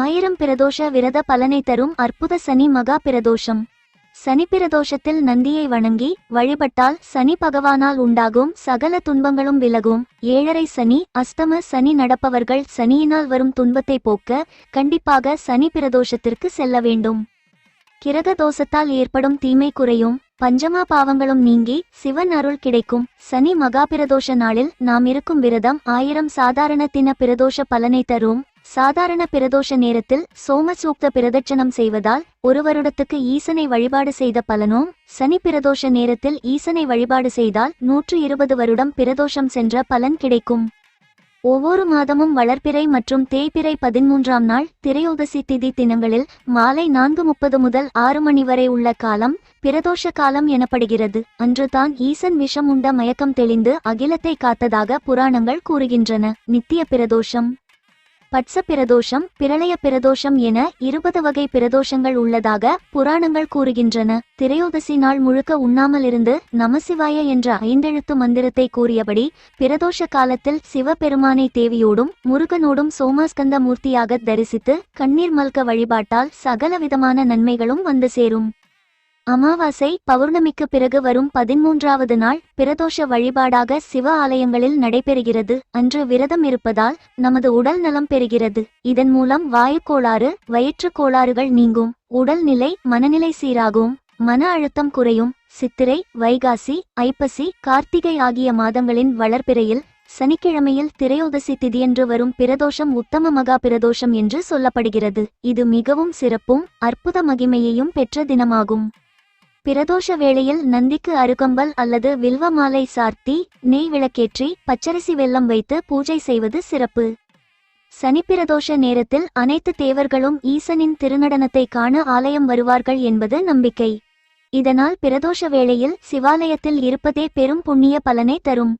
ஆயிரம் பிரதோஷ விரத பலனை தரும் அற்புத சனி மகா பிரதோஷம். சனி பிரதோஷத்தில் நந்தியை வணங்கி வழிபட்டால் சனி பகவானால் உண்டாகும் சகல துன்பங்களும் விலகும். ஏழரை சனி அஸ்தம சனி நடப்பவர்கள் சனியினால் வரும் துன்பத்தை போக்க கண்டிப்பாக சனி பிரதோஷத்திற்கு செல்ல வேண்டும். கிரக தோஷத்தால் ஏற்படும் தீமை குறையும். பஞ்சமா பாவங்களும் நீங்கி சிவன் அருள் கிடைக்கும். சனி மகா பிரதோஷ நாளில் நாம் இருக்கும் விரதம் ஆயிரம் சாதாரண தின பிரதோஷ பலனை தரும். சாதாரண பிரதோஷ நேரத்தில் சோமசூக்த பிரதட்சணம் செய்வதால் ஒரு வருடத்துக்கு ஈசனை வழிபாடு செய்த பலனும். சனி பிரதோஷ நேரத்தில் ஈசனை வழிபாடு செய்தால் நூற்று இருபது வருடம் பிரதோஷம் சென்ற பலன் கிடைக்கும். ஒவ்வொரு மாதமும் வளர்ப்பிறை மற்றும் தேய்பிறை பதிமூன்றாம் நாள் திரையோதசி திதி தினங்களில் மாலை நான்கு முப்பது முதல் ஆறு மணி வரை உள்ள காலம் பிரதோஷ காலம் எனப்படுகிறது. அன்றுதான் ஈசன் விஷம் உண்ட மயக்கம் தெளிந்து அகிலத்தை காத்ததாக புராணங்கள் கூறுகின்றன. நித்திய பிரதோஷம். பட்ச பிரதோஷம் பிரளய பிரதோஷம் என இருபது வகை பிரதோஷங்கள் உள்ளதாக புராணங்கள் கூறுகின்றன. திரையோதசி நாள் முழுக்க உண்ணாமல் இருந்து நமசிவாய என்ற ஐந்தெழுத்து மந்திரத்தை கூறியபடி பிரதோஷ காலத்தில் சிவபெருமானை தேவியோடும் முருகனோடும் சோமாஸ்கந்த மூர்த்தியாக தரிசித்து கண்ணீர் மல்க வழிபாட்டால் சகல விதமான நன்மைகளும் வந்து சேரும். அமாவாசை பௌர்ணமிக்கு பிறகு வரும் பதிமூன்றாவது நாள் பிரதோஷ வழிபாடாக சிவ ஆலயங்களில் நடைபெறுகிறது. அன்று விரதம் இருப்பதால் நமது உடல் நலம் பெறுகிறது. இதன் மூலம் வாயுக் கோளாறு வயிற்றுக் கோளாறுகள் நீங்கும். உடல்நிலை மனநிலை சீராகும். மன அழுத்தம் குறையும். சித்திரை வைகாசி ஐப்பசி கார்த்திகை ஆகிய மாதங்களின் வளர்பிறையில் சனிக்கிழமையில் திரையோதசி திதியன்று வரும் பிரதோஷம் உத்தம மகா பிரதோஷம் என்று சொல்லப்படுகிறது. இது மிகவும் சிறப்பும் அற்புத மகிமையையும் பெற்ற தினமாகும். பிரதோஷ வேளையில் நந்திக்கு அருகம்பல் அல்லது வில்வ மாலை சார்த்தி நெய் விளக்கேற்றி பச்சரிசி வெல்லம் வைத்து பூஜை செய்வது சிறப்பு. சனிப்பிரதோஷ நேரத்தில் அனைத்து தேவர்களும் ஈசனின் திருநடனத்தை காண ஆலயம் வருவார்கள் என்பது நம்பிக்கை. இதனால் பிரதோஷ வேளையில் சிவாலயத்தில் இருப்பதே பெரும் புண்ணிய பலனை தரும்.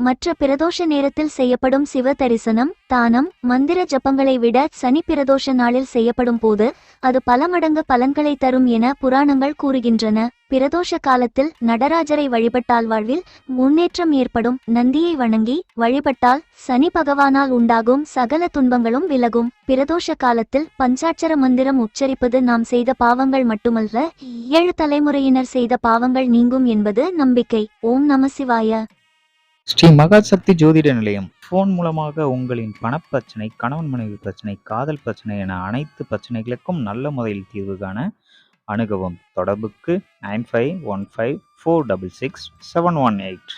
மற்ற பிரதோஷ நேரத்தில் செய்யப்படும் சிவ தரிசனம் தானம் மந்திர ஜபங்களை விட சனி பிரதோஷ நாளில் செய்யப்படும் போது அது பல மடங்கு பலன்களை தரும் என புராணங்கள் கூறுகின்றன. பிரதோஷ காலத்தில் நடராஜரை வழிபட்டால் வாழ்வில் முன்னேற்றம் ஏற்படும். நந்தியை வணங்கி வழிபட்டால் சனி பகவானால் உண்டாகும் சகல துன்பங்களும் விலகும். பிரதோஷ காலத்தில் பஞ்சாட்சர மந்திரம் உச்சரிப்பது நாம் செய்த பாவங்கள் மட்டுமல்ல ஏழு தலைமுறையினர் செய்த பாவங்கள் நீங்கும் என்பது நம்பிக்கை. ஓம் நம சிவாய. ஸ்ரீ மகாசக்தி ஜோதிட நிலையம். ஃபோன் மூலமாக உங்களின் பணப்பிரச்சனை கணவன் மனைவி பிரச்சனை காதல் பிரச்சனை என அனைத்து பிரச்சனைகளுக்கும் நல்ல முறையில் தீர்வு காண அணுகவும். தொடர்புக்கு nine five one five four double six seven one eight.